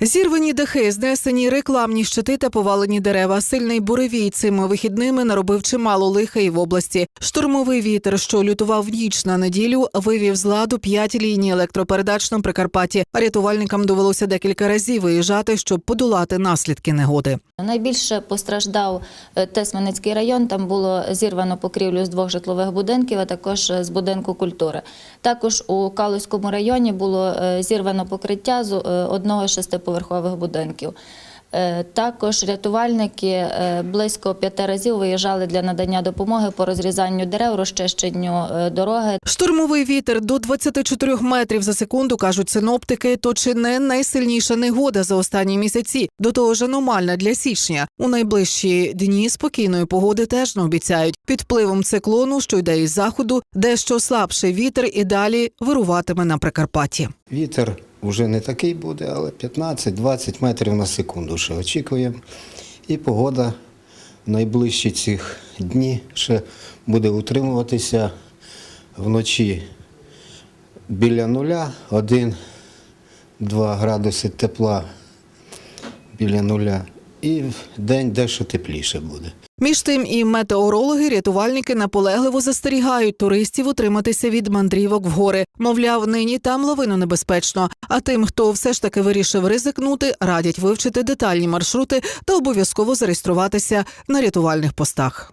Зірвані дахи, знесені рекламні щити та повалені дерева. Сильний буревій цими вихідними наробив чимало лиха і в області. Штурмовий вітер, що лютував ніч на неділю, вивів з ладу п'ять ліній електропередач на Прикарпатті. Рятувальникам довелося декілька разів виїжджати, щоб подолати наслідки негоди. Найбільше постраждав е, Тесменецький район. Там було зірвано покрівлю з двох житлових будинків, а також е, з будинку культури. Також у Калузькому районі було е, зірвано покриття з одного з шестиповерхових будинків. Е, Також рятувальники е, близько п'яти разів виїжджали для надання допомоги по розрізанню дерев, розчищенню е, дороги. Штурмовий вітер до 24 метрів за секунду, кажуть синоптики, то чи не найсильніша негода за останні місяці, до того ж аномальна для січня. У найближчі дні спокійної погоди теж не обіцяють. Під впливом циклону, що йде із заходу, дещо слабший вітер і далі вируватиме на Прикарпатті. Вітер вже не такий буде, але 15-20 метрів на секунду ще очікуємо. І погода найближчі цих дні ще буде утримуватися вночі біля нуля, 1-2 градуси тепла біля нуля. І в день дещо тепліше буде. Між тим і метеорологи, рятувальники наполегливо застерігають туристів утриматися від мандрівок в гори. Мовляв, нині там лавину небезпечно. А тим, хто все ж таки вирішив ризикнути, радять вивчити детальні маршрути та обов'язково зареєструватися на рятувальних постах.